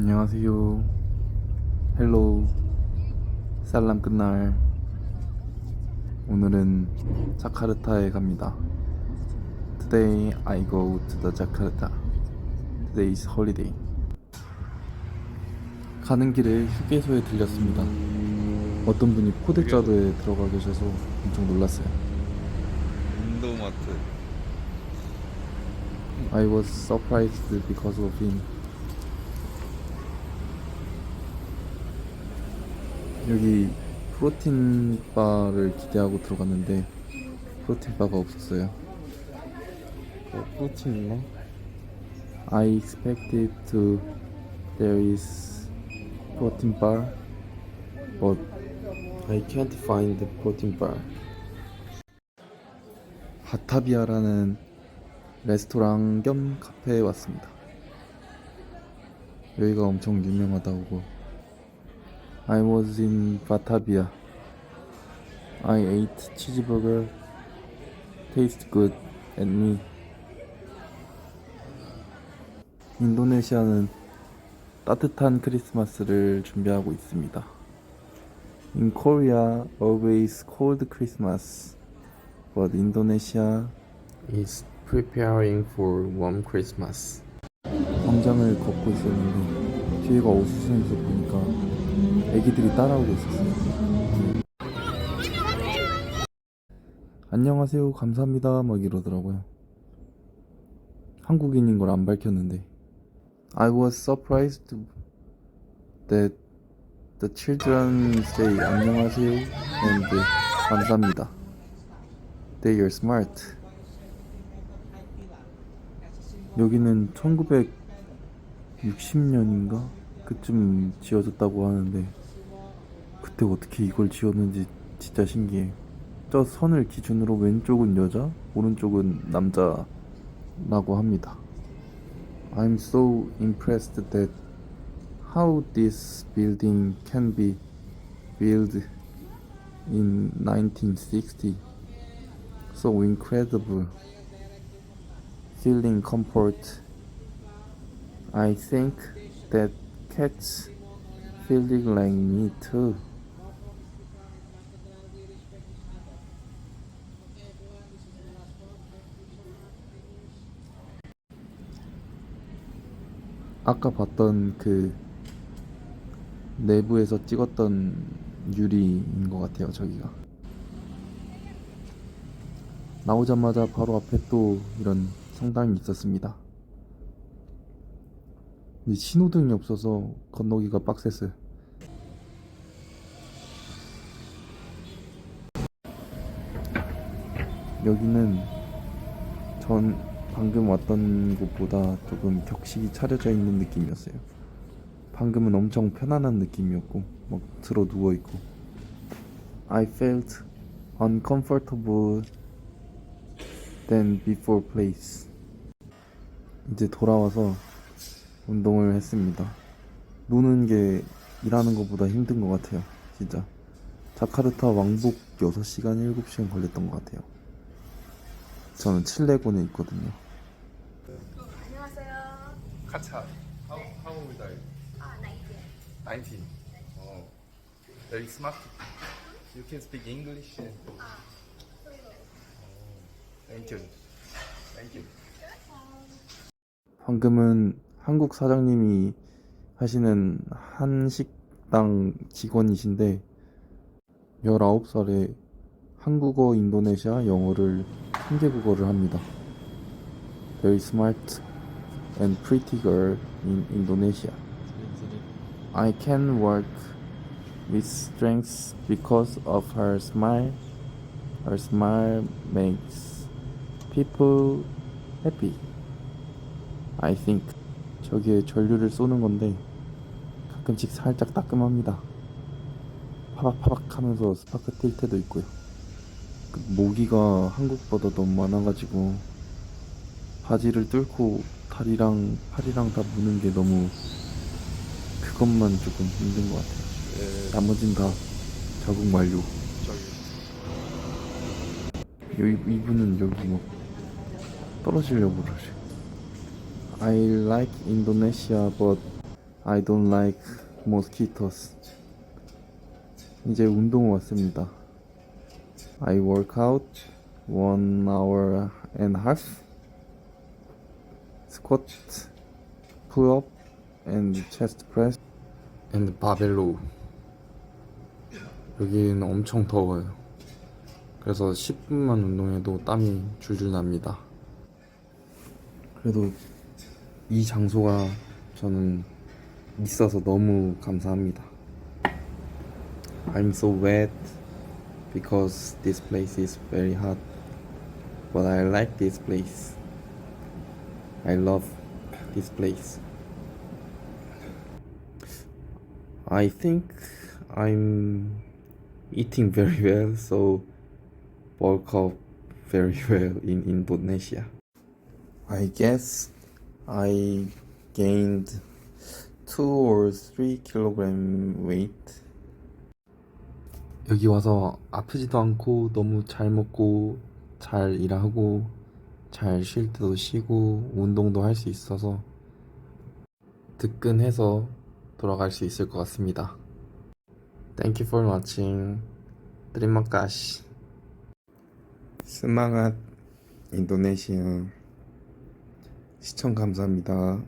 안녕하세요. 헬로. 살람 끝날. 오늘은 자카르타에 갑니다. Today I go to the Jakarta. Today is holiday. 가는 길에 휴게소에 들렸습니다. 어떤 분이 포대자루에 들어가 계셔서 엄청 놀랐어요. 인도마트 I was surprised because of him. 여기 프로틴 바를 기대하고 들어갔는데 프로틴 바가 없었어요. 어, 프로틴 있나? I expected to there is protein bar, but I can't find the protein bar. 바타비아라는 레스토랑 겸 카페에 왔습니다. 여기가 엄청 유명하다고. I was in Batavia. I ate cheeseburger. Taste good and me. 인도네시아는 따뜻한 크리스마스를 준비하고 있습니다. In Korea, always cold Christmas, but Indonesia is preparing for warm Christmas. 광장을 걷고 있었는데 뒤에가 어수선해서 보니까 애기들이 따라오고 있었어요. 안녕하세요, 감사합니다, 막 이러더라고요. 한국인인 걸 안 밝혔는데. I was surprised that the children say 안녕하세요 and 감사합니다. They are smart. 여기는 1960년인가 그쯤 지어졌다고 하는데 그때 어떻게 이걸 지었는지 진짜 신기해. 저 선을 기준으로 왼쪽은 여자, 오른쪽은 남자라고 합니다. I'm so impressed that how this building can be built in 1960. So incredible. feeling comfort. I think that cats feeling like me too. 아까 봤던 그 내부에서 찍었던 유리인 것 같아요, 저기가. 나오자마자 바로 앞에 또 이런 성당이 있었습니다. 근데 신호등이 없어서 건너기가 빡셌어요. 여기는 전 방금 왔던 곳보다 조금 격식이 차려져 있는 느낌이었어요. 방금은 엄청 편안한 느낌이었고 막 들어 누워 있고 I felt uncomfortable than before place. 이제 돌아와서 운동을 했습니다. 노는 게 일하는 것보다 힘든 것 같아요. 진짜. 자카르타 왕복 6시간, 7시간 걸렸던 것 같아요. 저는 칠레곤에 있거든요. 안녕하세요. 카차 How, how old are you? 아, 나이트. 19 oh. Very smart You can speak English and... Thank you Thank you 방금은 한국 사장님이 하시는 한식당 직원이신데 19살에 한국어, 인도네시아, 영어를 3개 국어를 합니다. Very smart and pretty girl in Indonesia. I can work with strength because of her smile. Her smile makes people happy. I think 저기에 전류를 쏘는 건데 가끔씩 살짝 따끔합니다. 파박파박 하면서 스파크 뛸 때도 있고요. 그 모기가 한국보다 너무 많아가지고 바지를 뚫고 다리랑 팔이랑 다 무는 게 너무 그것만 조금 힘든 것 같아요. 네, 나머진 다 적응 완료. 여기 이분은 여기 뭐 떨어지려고 그러지. I like Indonesia, but I don't like mosquitoes. 이제 운동 왔습니다. I work out one hour and a half. Squat, pull up, and chest press. And 바벨로. 여기는 엄청 더워요. 그래서 10분만 운동해도 땀이 줄줄 납니다. 그래도 이 장소가 저는 있어서 너무 감사합니다. I'm so wet because this place is very hot. But I like this place. I love this place. I think I'm eating very well, so bulk up very well in Indonesia. I guess I gained two or three kilogram weight. 여기 와서 아프지도 않고 너무 잘 먹고 잘 일하고 잘 쉴 때도 쉬고 운동도 할 수 있어서 득근해서 돌아갈 수 있을 것 같습니다. Thank you for watching. Kasih. Semangat Indonesia. 시청 감사합니다.